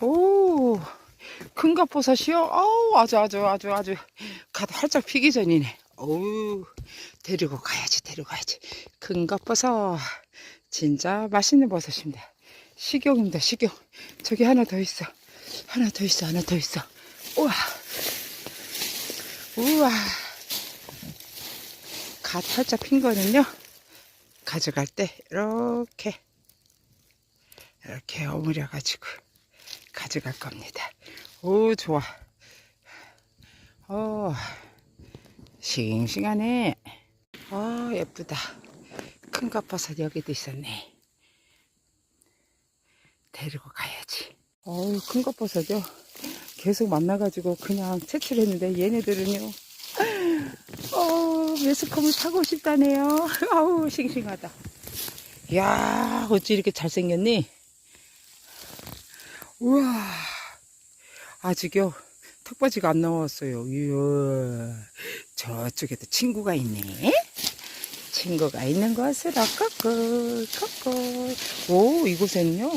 오, 큰 갑버섯이요? 아우, 아주, 아주, 아주, 아주, 갓 활짝 피기 전이네. 어우, 데리고 가야지, 데리고 가야지. 큰 갑버섯. 진짜 맛있는 버섯입니다. 식용입니다, 식용. 저기 하나 더 있어. 하나 더 있어, 하나 더 있어. 우와. 우와. 갓 활짝 핀 거는요, 가져갈 때, 이렇게, 이렇게 어무려가지고, 가져갈 겁니다. 오, 좋아. 어, 싱싱하네. 아, 예쁘다. 큰 값버섯 여기도 있었네. 데리고 가야지. 어우, 큰 값버섯요. 계속 만나가지고 그냥 채출했는데 얘네들은요. 어, 매스컴을 사고 싶다네요. 아우, 싱싱하다. 이야, 어찌 이렇게 잘생겼니? 우와. 아직요, 턱받이가 안 나왔어요. 이야. 저쪽에도 친구가 있네. 친구가 있는 것으로 꺾고, 꺾고. 오, 이곳에는요,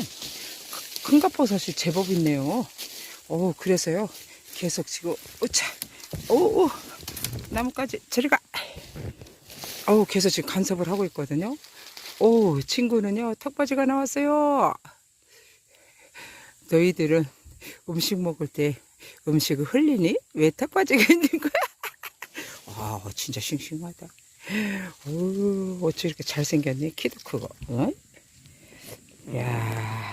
큰갑버섯이 제법 있네요. 오, 그래서요, 계속 지금, 오차, 오, 오, 나뭇가지, 저리 가. 오, 계속 지금 간섭을 하고 있거든요. 오, 친구는요, 턱받이가 나왔어요. 너희들은 음식 먹을 때 음식을 흘리니? 왜 턱받이가 있는 거야? 와, 진짜 싱싱하다. 오, 어찌 이렇게 잘생겼니? 키도 크고, 응? 야